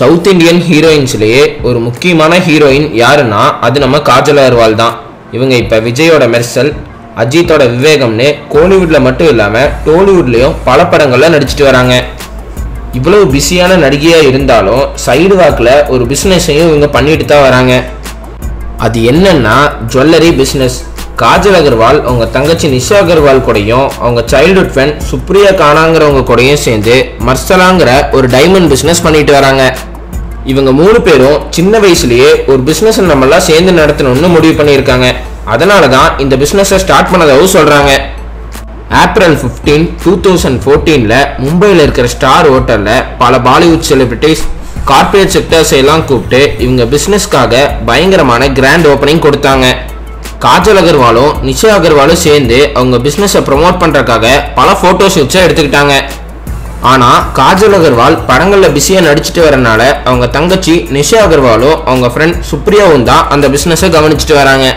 South Indian ஹீரோயின்ஸ்லேயே ஒரு முக்கியமான heroine யாருன்னா அது நம்ம காஜல் அகர்வால் தான். இவங்க இப்போ விஜயோட மெர்சல் அஜித்தோட விவேகம்னு கோலிவுட்டில் மட்டும் இல்லாமல் டோலிவுட்லேயும் பல படங்களில் நடிச்சிட்டு வராங்க. இவ்வளவு பிஸியான நடிகையாக இருந்தாலும் சைடு வாக்கில் ஒரு பிஸ்னஸையும் இவங்க பண்ணிட்டு தான் வராங்க. அது என்னன்னா ஜுவல்லரி பிஸ்னஸ் காஜல் அகர்வால் அவங்க தங்கச்சி நிஷா அகர்வால் கூடயும் அவங்க சைல்டுஹுட் ஃப்ரெண்ட் சுப்ரியா கானாங்கிறவங்க கூடயும் சேர்ந்து மர்சலாங்கிற ஒரு டைமண்ட் பிஸ்னஸ் பண்ணிட்டு வராங்க. இவங்க மூணு பேரும் சின்ன வயசுலயே ஒரு பிஸ்னஸ் நம்மளாம் சேர்ந்து நடத்தணும்னு முடிவு பண்ணியிருக்காங்க. அதனால தான் இந்த பிஸ்னஸை ஸ்டார்ட் பண்ணதாகவும் சொல்கிறாங்க ஏப்ரல் ஃபிஃப்டீன் டூ தௌசண்ட் ஃபோர்டீனில் மும்பையில் இருக்கிற ஸ்டார் ஹோட்டலில் பல பாலிவுட் செலிபிரிட்டிஸ் கார்ப்பரேட் செக்டர்ஸ் எல்லாம் கூப்பிட்டு இவங்க பிஸ்னஸ்க்காக பயங்கரமான கிராண்ட் ஓப்பனிங் கொடுத்தாங்க. காஜல் அகர்வாலும் நிஷா அகர்வாலும் சேர்ந்து அவங்க பிஸ்னஸை ப்ரொமோட் பண்ணுறக்காக பல ஃபோட்டோ ஷூட்ஸை எடுத்துக்கிட்டாங்க. ஆனால் காஜல் அகர்வால் படங்களில் பிஸியாக நடிச்சிட்டு வரனால அவங்க தங்கச்சி நிஷா அகர்வாலும் அவங்க ஃப்ரெண்ட் சுப்ரியாவும் தான் அந்த பிஸ்னஸை கவனிச்சிட்டு வராங்க.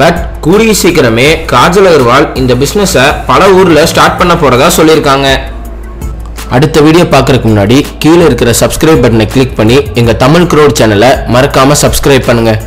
பட் கூடிய சீக்கிரமே காஜல் அகர்வால் இந்த பிஸ்னஸை பல ஊரில் ஸ்டார்ட் பண்ண போகிறதா சொல்லியிருக்காங்க. அடுத்த வீடியோ பார்க்குறதுக்கு முன்னாடி கீழே இருக்கிற சப்ஸ்கிரைப் பட்டனை கிளிக் பண்ணி எங்கள் தமிழ் க்ரோட் சேனலை மறக்காமல் சப்ஸ்கிரைப் பண்ணுங்கள்